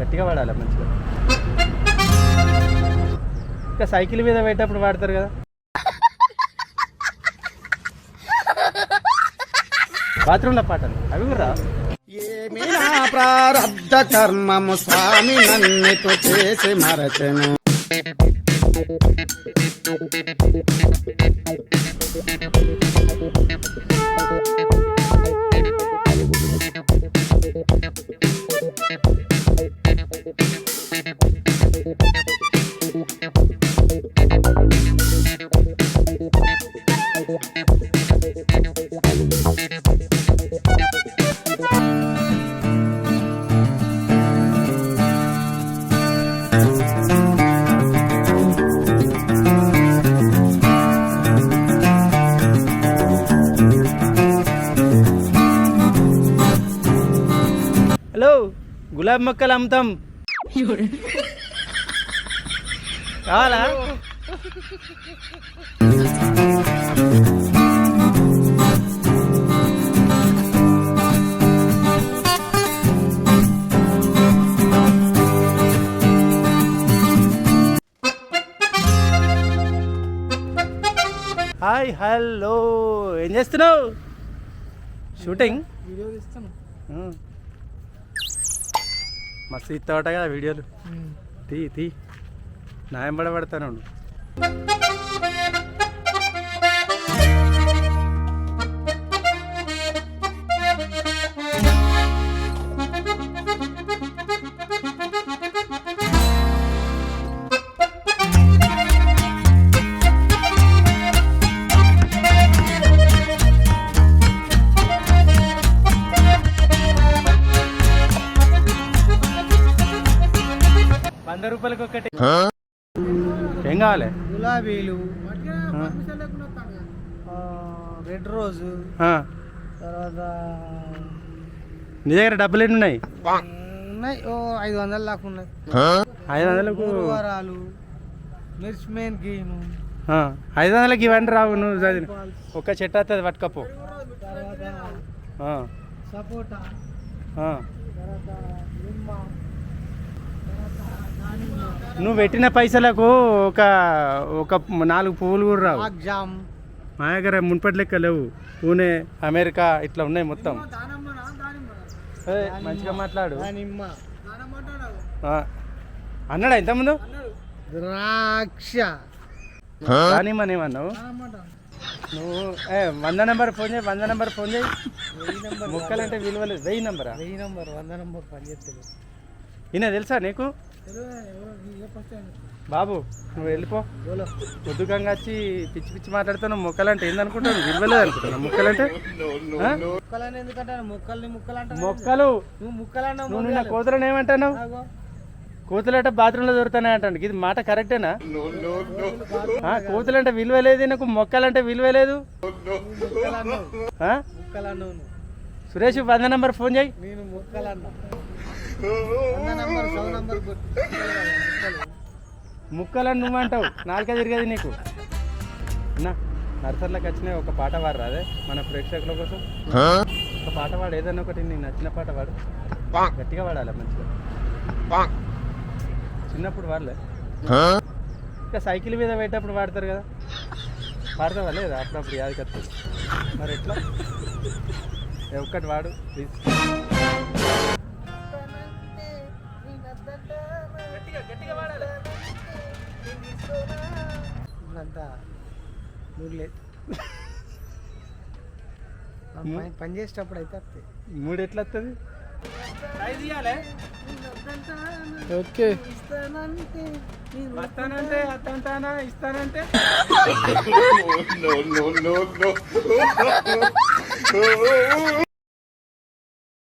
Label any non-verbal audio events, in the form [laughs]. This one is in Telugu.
గట్టిగా వాడాలి మంచిగా. ఇంకా సైకిల్ మీద పెట్టేటప్పుడు వాడతారు కదా. బాత్రూంలో పాటలు అవి కూడా రా ఏమి నా ప్రారబ్ధ కర్మము స్వామి నన్నితో చేసి మరచను. హలో గులాబీ మొక్కలు అమ్ముతాం. కావాలా? Hi hello. ఏం చేస్తున్నావు? షూటింగ్? వీడియో తీస్తాను. మస్తు ఇస్తావట కదా వీడియోలు. తీ తీ. న్యాయం పడబడతాను రూపాయలకి ఒకటి ఏం కావాలి? గులాబీలు. రెడ్ రోజు. ఆ, తర్వాత నీ దగ్గర డబ్బులు ఎన్ని ఉన్నాయి ఉన్నాయి. ఓ ఐదు వందల దాకా ఉన్నాయి. ఐదు వందలకు వరాలు. మిర్చిమేన్ ఆ, ఐదు వందలకి ఇవన్నీ రావు నువ్వు చదివి. ఒక్క చెట్టు వస్తుంది పట్టుకపో. సపోటా ఆ. తర్వాత నిమ్మ తర్వాత దానిమ్మ నువ్వు పెట్టిన పైసలకు ఒక ఒక నాలుగు పువ్వులు కూడా రావు. మా దగ్గర మున్పటి లెక్క లేవు. పూణే అమెరికా ఇట్లా ఉన్నాయి మొత్తం. దానమ్మనా మంచిగా మాట్లాడు. అన్నాడా ఇంతకుముందు? ద్రాక్ష. కానీ మన ఏమన్నావు? నువ్వు ఏ వంద నెంబర్ ఫోన్ చేయి వంద నెంబర్ ఫోన్ చేయి. మొక్కలంటే విలువలేదు. వెయ్యి నెంబరా? వెయ్యి నెంబర్ వంద నెంబర్ పని ఈయన తెలుసా నీకు? బాబు నువ్వు వెళ్ళిపో. పొద్దుగంగా వచ్చి పిచ్చి పిచ్చి మాట్లాడుతున్నావు మొక్కలంటే ఏందనుకుంటాను విలువలేదు అనుకుంటున్నా మొక్కలంటే? ముక్కలు మొక్కలు. నువ్వు ముక్కలు అన్నావు నువ్వు నిన్న కోతులను ఏమంటున్నావు? కోతులంటే బాత్రూంలో దొరుకుతానే అంటాను ఇది మాట కరెక్టేనా? ఆ, కోతులంటే విలువ లేదు నాకు మొక్కలంటే విలువ లేదు అన్నావు సురేష్ వంద నెంబర్ ఫోన్ చేయి. నేను ముక్కలు ముక్కలను నువ్వంటావు నంబర్ ముక్కలు నువ్వు అంటావు నాలుక తిరిగేది నీకు. నా నర్సర్లకు వచ్చిన ఒక పాట పాడు రాదే మన ప్రేక్షకుల కోసం. ఒక పాట పాడు ఏదైనా ఒకటి నీకు నచ్చిన పాట పాడు. గట్టిగా పాడాలి మంచిగా? చిన్నప్పుడు వాడలే ఇంకా సైకిల్ మీద పెట్టేటప్పుడు వాడతారు కదా? వాడతావా లేదా? అప్పుడప్పుడు యాదికి మరి ఎట్లా? ఒక్కటి వాడు ప్లీజ్ ఇదంతా మూడులే పని- పని చేసేటప్పుడు అయితే వస్తాయి. మూడు ఎట్లా వస్తుంది ఓకే. వస్తానంటే అత్తంటానా ఇస్తానంటే. [laughs]